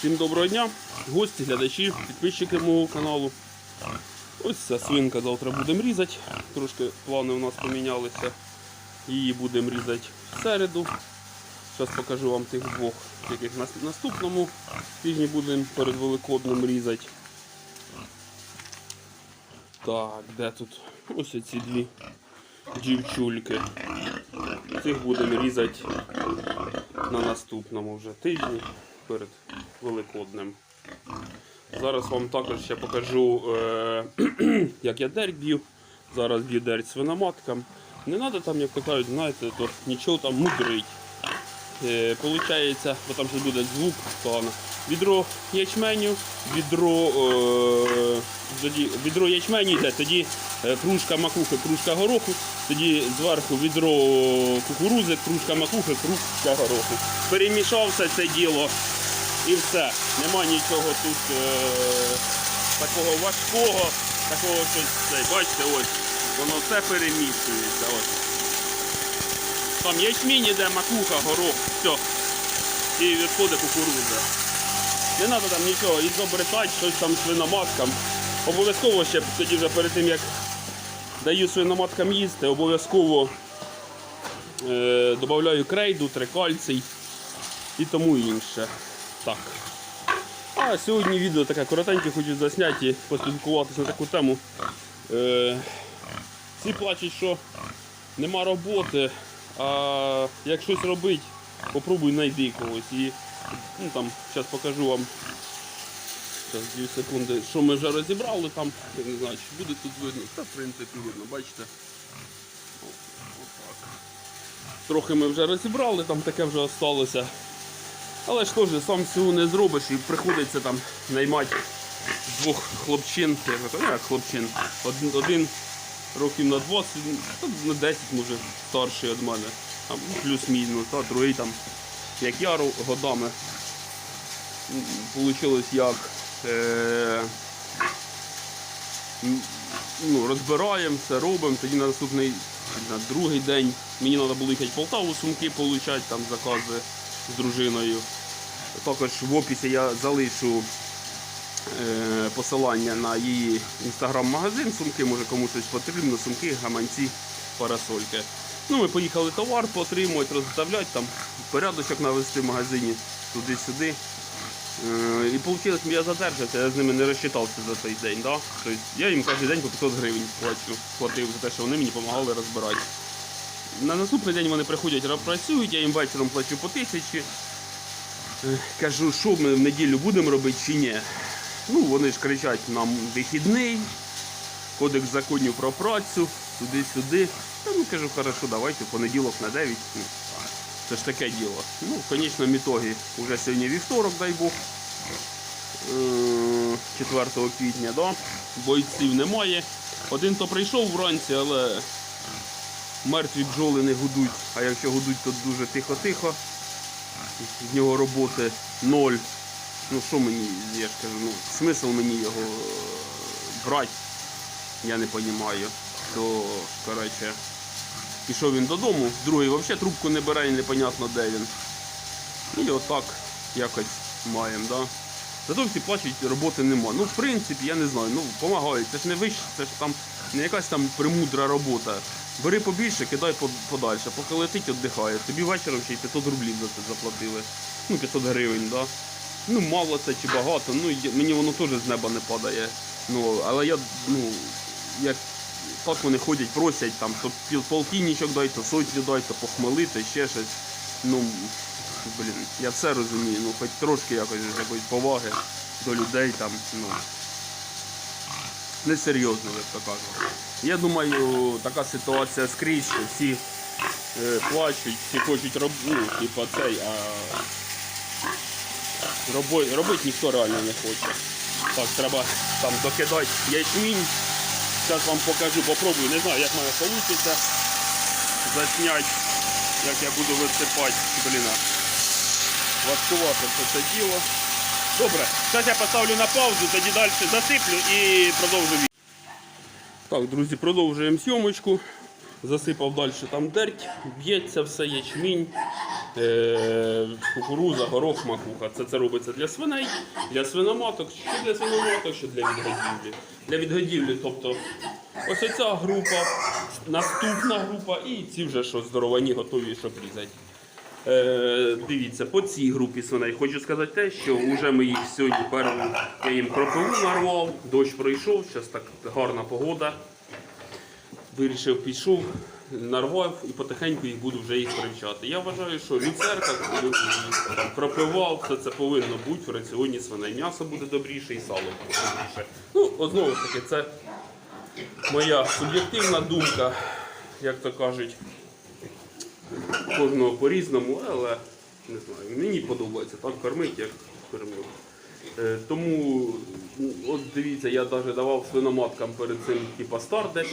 Всім доброго дня, гості, глядачі, підписчики мого каналу. Ось ця свинка завтра будемо різати. Трошки плани у нас помінялися. Її будемо різати в середу. Зараз покажу вам тих двох, яких на наступному тижні будемо перед Великоднем різати. Так, де тут? Ось ці дві дівчульки. Цих будемо різати на наступному вже тижні перед Великоднем. Зараз вам також ще покажу, е, як я дерть б'ю. Зараз б'ю дерть свиноматкам. Не треба там, як кажуть, знаєте, то нічого там мудрить. Е, Получається, бо там ще буде звук погано. Відро ячменю, відро, е, тоді, відро ячменю йде, тоді е, кружка макухи, кружка гороху, тоді зверху відро кукурузи, кружка макухи, кружка гороху. Перемішав все це діло і все. Нема нічого тут е, такого важкого, такого щось. Бачите, ось, воно все перемішується. Ось. Там ячмінь іде, макуха, горох, все. І відходить кукурудза. Не треба там нічого ізобретати, щось там свиноматкам. Обов'язково ще тоді вже перед тим як даю свиноматкам їсти, обов'язково е, додаю крейду, трикальцій і тому інше. Так. А сьогодні відео таке коротеньке, хочу засняти і поспілкуватися на таку тему. Е, всі плачуть, що нема роботи, а як щось робити, попробуй знайди когось. І ну, там, зараз покажу вам Зараз, дві секунди, що ми вже розібрали там, я не знаю, чи буде тут видно. Та в принципі видно, бачите. Трохи ми вже розібрали, там таке вже осталося. Але ж теж сам всього не зробиш і приходиться там наймати двох хлопчин, я кажу, ну, як хлопчин, один, один років на 20, на 10 може старший від мене, плюс-мінус, а другий там, як я годами. Получилось як е, ну, розбираємо, все робимо, тоді на наступний, на другий день мені треба було їхати в Полтаву сумки получати, там закази з дружиною. Також в описі я залишу е, посилання на її інстаграм-магазин, сумки, може кому щось потрібно, сумки, гаманці, парасольки. Ну, ми поїхали товар поотримувати, розставляти, там порядочок навести в магазині туди-сюди. Е, І вийшло, я задержався, я з ними не розчитався за цей день. Да? Тобто я їм кожен день по 500 гривень плачу, платив за те, що вони мені допомагали розбирати. На наступний день вони приходять, працюють, я їм вечором плачу по тисячі. Е, Кажу, що ми в неділю будемо робити чи ні. Ну, вони ж кричать нам вихідний, кодекс законів про працю, туди-сюди. Та ну кажу, хорошо, давайте понеділок на 9. Ну, це ж таке діло. Ну, в конечному ітогі, вже сьогодні вівторок, дай Бог. Е, 4 квітня, да? бойців немає. Один то прийшов вранці, але мертві бджоли не гудуть. А якщо гудуть, то дуже тихо-тихо. З нього роботи ноль. Ну що мені, я ж кажу, ну, смисл мені його е, брати, я не розумію. То, коротше, пішов він додому, другий взагалі трубку не бере і непонятно де він. І отак якось маємо, да? Зато всі плачуть, роботи нема. Ну, в принципі, я не знаю, ну, допомагають. Це ж не вище, це ж там не якась там премудра робота. Бери побільше, кидай подальше, поки летить, віддихає. Тобі вечором ще й 500 рублів за це заплатили. Ну, 500 гривень, да? Ну, мало це чи багато, ну мені воно теж з неба не падає. Ну, але я, ну, як так вони ходять, просять там, то полтинничок дай, то сотню дай, похмелити, ще щось. Ну, блін, я все розумію, ну хоч трошки якось якоїсь поваги до людей там, ну. Несерйозно, як то кажуть. Я думаю, така ситуація скрізь, що всі е, плачуть, всі хочуть робити, ну, цей, а робити, робити ніхто реально не хоче. Так, треба там докидати ячмінь. Зараз вам покажу, попробую. Не знаю, як в мене вийде засняти, як я буду висипати. Блін, а важкувато все це діло. Добре, зараз я поставлю на паузу, тоді далі засиплю і продовжу відео. Так, друзі, продовжуємо зйомочку. Засипав далі там дерть, б'ється все, ячмінь. е, кукуруза, горох, макуха. Це, це робиться для свиней, для свиноматок, що для свиноматок, що для відгодівлі. Для відгодівлі, тобто ось оця група, наступна група і ці вже що здоровані, готові, щоб різати. Е, дивіться, по цій групі свиней хочу сказати те, що вже ми їх сьогодні перву, я їм кропиву нарвав, дощ пройшов, зараз так гарна погода. Вирішив, пішов, нарвав і потихеньку їх буду вже їх привчати. Я вважаю, що люцерка, кропива, все це повинно бути в раціоні свиней. М'ясо буде добріше і сало буде добріше. Ну, знову ж таки, це моя суб'єктивна думка, як то кажуть кожного по-різному, але не знаю, мені подобається так кормити, як кормив. Е, Тому, ну, от дивіться, я навіть давав свиноматкам перед цим типа стар 10-12%.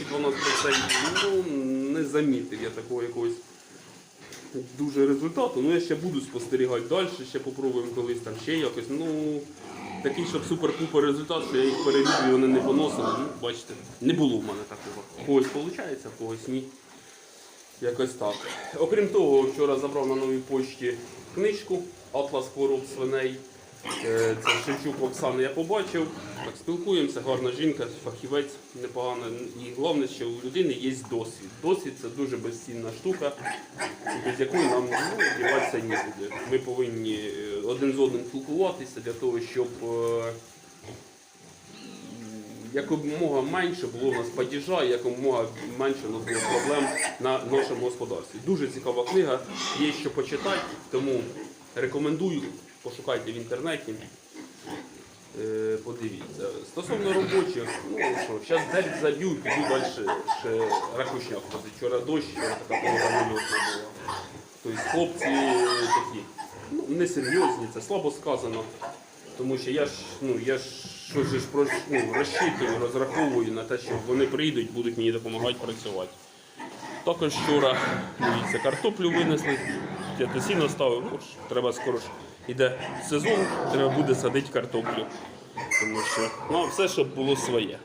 Ну, не замітив я такого якогось дуже результату. Ну я ще буду спостерігати далі, ще попробуємо колись там ще якось. Ну, такий, щоб супер-пупер результат, що я їх перевірю, вони не поносили. Ну, бачите, не було в мене такого. Когось виходить, когось ні. Якось так. Окрім того, вчора забрав на новій почті книжку Атлас хвороб свиней. Е, Це Шевчук Оксана я побачив. Так спілкуємося, гарна жінка, фахівець непогано. І головне, що у людини є досвід. Досвід це дуже безцінна штука, без якої нам ну, діватися нікуди. Ми повинні е, один з одним спілкуватися для того, щоб е, якомога менше було у нас падіжа, якомога менше у нас було проблем на нашому господарстві. Дуже цікава книга, є що почитати, тому рекомендую, пошукайте в інтернеті. Е, Подивіться. Стосовно робочих, ну що, зараз день заб'ю, піду далі ще ракушняк. Вчора дощ, вчора така погода була. Тобто хлопці такі, ну, несерйозні, це слабо сказано. Тому що я ж, ну, я ж що ж про, ну, розчитую, розраховую на те, що вони прийдуть, будуть мені допомагати працювати. Також вчора, дивіться, картоплю винесли, то ставив, ну, треба скоро ж іде сезон, треба буде садити картоплю. Тому що ну, все, щоб було своє.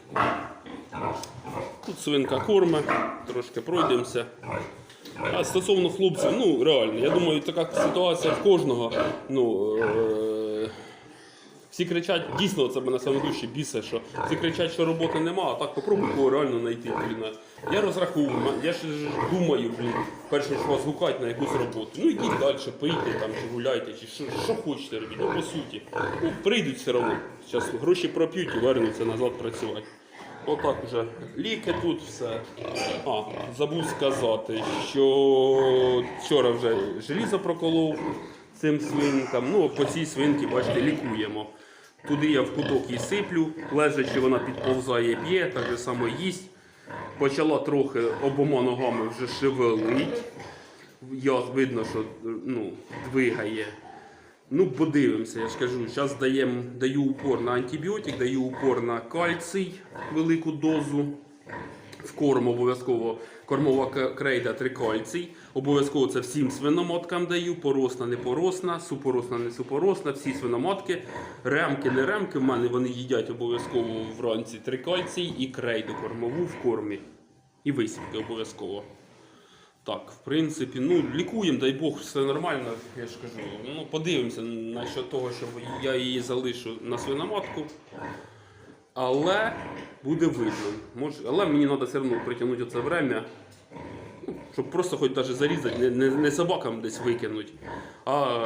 Тут свинка корме, трошки пройдемося. А стосовно хлопців, ну реально, я думаю, така ситуація в кожного. Ну, е- всі кричать, дійсно, це мене саме дужче бісе, що всі кричать, що роботи нема, а так попробуй кого реально знайти. Блін. Я розраховую, я ж думаю, блін, перш ніж вас гукати на якусь роботу. Ну йдіть далі, пийте там, чи гуляйте, чи що, що хочете робіть, ну, по суті. Ну, прийдуть все одно. Зараз гроші проп'ють і вернуться назад працювати. Отак вже ліки тут все. А, забув сказати, що вчора вже желізо проколов цим свинкам. Ну, по цій свинці, бачите, лікуємо. Туди я в куток її сиплю, лежачи, вона підповзає, п'є, так же само їсть. Почала трохи обома ногами вже шевелить. Я видно, що ну, двигає. Ну, подивимося, я ж кажу, зараз даєм, даю упор на антибіотик, даю упор на кальцій, велику дозу. В корм обов'язково кормова крейда трикальцій. Обов'язково це всім свиноматкам даю, поросна, не поросна, супоросна, не супоросна, всі свиноматки, ремки, не ремки. В мене вони їдять обов'язково вранці трикальцій і крейду кормову в кормі. І висівки обов'язково. Так, в принципі, ну лікуємо, дай Бог, все нормально, я ж кажу. Ну, подивимося насчет того, що я її залишу на свиноматку. Але буде видно. Але мені треба все одно притягнути це время, ну, щоб просто хоч навіть зарізати, не, не, не собакам десь викинути, а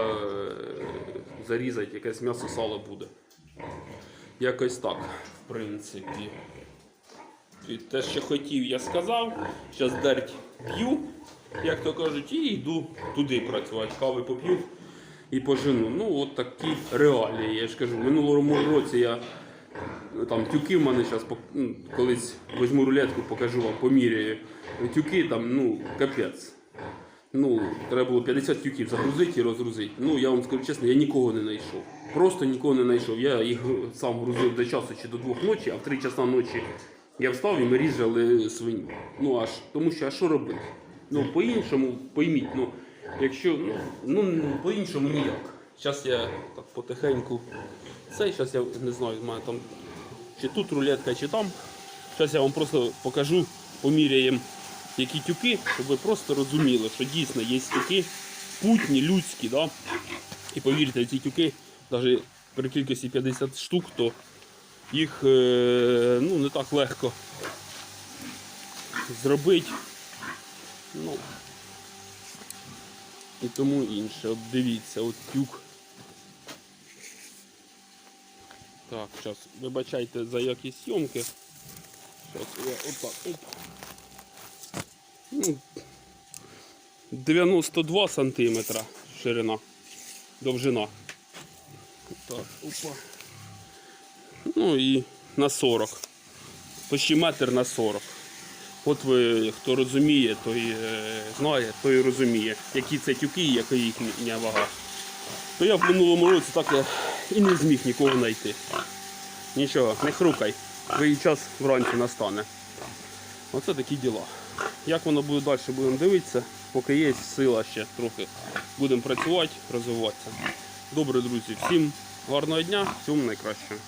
зарізати якесь м'ясо сало буде. Якось так, в принципі. І те, що хотів, я сказав. Зараз дерть п'ю, як то кажуть, і йду туди працювати. Кави поп'ю і пожену. Ну, от такі реалії. Я ж кажу, в минулому році я там тюки в мене зараз колись візьму рулетку, покажу вам, поміряю. Тюки там, ну, капець. Ну, треба було 50 тюків загрузити і розгрузити. Ну, я вам скажу чесно, я нікого не знайшов. Просто нікого не знайшов. Я їх сам грузив до часу чи до двох ночі, а в три часа ночі я встав і ми різали свиню. Ну аж тому що а що робити? Ну, по-іншому, пойміть, ну, якщо, ну, ну по-іншому ніяк. Зараз я так потихеньку. Це зараз я не знаю, в мене там чи тут рулетка, чи там. Зараз я вам просто покажу, поміряємо які тюки, щоб ви просто розуміли, що дійсно є тюки, путні, людські, да? І повірте, ці тюки, навіть при кількості 50 штук, то їх е, ну, не так легко зробити. Ну, і тому інше. От дивіться, от тюк. Так, зараз вибачайте за якість зйомки. Зараз я отак. Оп. Ну, 92 сантиметра ширина, довжина. Так, опа. Ну і на 40. Почти метр на 40. От ви, хто розуміє, той е, знає, той розуміє, які це тюки і яка їхня вага. То я в минулому році так я і не зміг нікого знайти. Нічого, не хрукай. Твій час вранці настане. Оце такі діла. Як воно буде далі, будемо дивитися. Поки є сила ще трохи. Будемо працювати, розвиватися. Добре, друзі, всім гарного дня, всього найкращого.